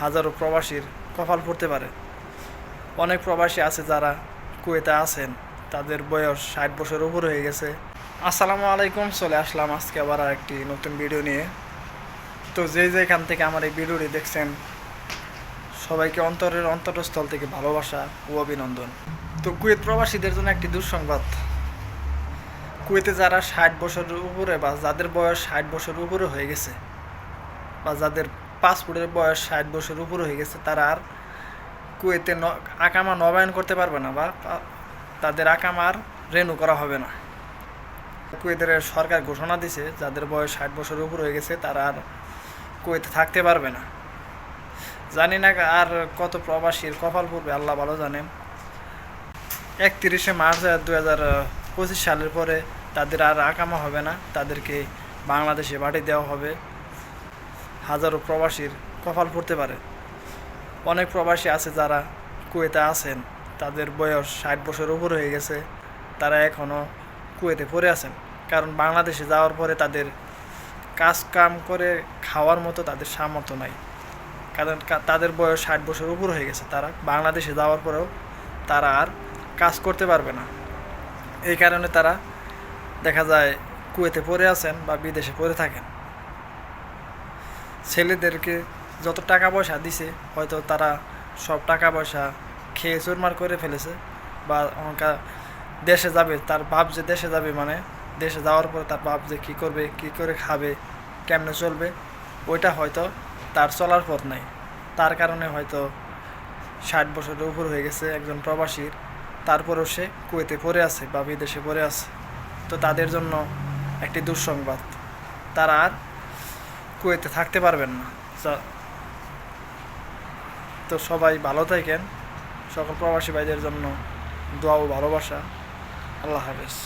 হাজারো প্রবাসীর কপাল পড়তে পারে। অনেক প্রবাসী আছে যারা কুয়েতে আছেন, তাদের বয়স ষাট বছর উপর হয়ে গেছে। আসসালামু আলাইকুম, চলে আসলাম আজকে আবার একটি নতুন ভিডিও নিয়ে। তো যে যেখান থেকে আমার এই ভিডিওটি দেখছেন, সবাইকে অন্তরের অন্তরস্থল থেকে ভালোবাসা ও অভিনন্দন। তো কুয়েত প্রবাসীদের জন্য একটি দুঃসংবাদ। কুয়েতে যারা ষাট বছরের উপরে বা যাদের বয়স ষাট বছর উপরে হয়ে গেছে, বা যাদের পাসপোর্টের বয়স ষাট বছর উপরে হয়ে গেছে, তারা আর কুয়েতে আকামা নবায়ন করতে পারবে না বা তাদের আকামার রেনু করা হবে না। কুয়েতের সরকার ঘোষণা দিছে, যাদের বয়স ষাট বছর উপর হয়ে গেছে, তারা আর কুয়েতে থাকতে পারবে না। জানি না আর কত প্রবাসীর কপাল পড়বে, আল্লাহ ভালো জানেন একত্রিশে মার্চ দু হাজার পঁচিশ সালের পরে তাদের আর আকামা হবে না, তাদেরকে বাংলাদেশে পাঠিয়ে দেওয়া হবে। হাজারো প্রবাসীর কপাল পড়তে পারে। অনেক প্রবাসী আছে যারা কুয়েতে আছেন, তাদের বয়স ষাট বছর উপর হয়ে গেছে, তারা এখনও কুয়েতে পড়ে আছেন। কারণ বাংলাদেশে যাওয়ার পরে তাদের কাজ কাম করে খাওয়ার মতো তাদের সামর্থ্য নাই। কারণ তাদের বয়স ষাট বছর উপর হয়ে গেছে। তারা বাংলাদেশে যাওয়ার পরেও তারা আর কাজ করতে পারবে না। এই কারণে তারা দেখা যায় কুয়েতে পড়ে আছেন বা বিদেশে পড়ে থাকেন। ছেলেদেরকে যত টাকা পয়সা দিছে, হয়তো তারা সব টাকা পয়সা খেয়ে চুরমার করে ফেলেছে বা অনেকা দেশে যাবে, তার বাপ যে দেশে যাবে মানে দেশে যাওয়ার পরে তার বাপ যে কী করবে, কী করে খাবে, কেমনে চলবে, ওইটা হয়তো তার চলার পথ নাই। তার কারণে হয়তো ষাট বছরের উপর হয়ে গেছে একজন প্রবাসীর, তারপরেও সে কুয়েতে পড়ে আছে বা বিদেশে পড়ে আছে। তো তাদের জন্য একটি দুঃসংবাদ। তারা আর কুয়েতে থাকতে পারবেন না। তো সবাই ভালো থাকেন। সকল প্রবাসী ভাইদের জন্য দোয়া ও ভালোবাসা। আল্লাহ হাফেজ।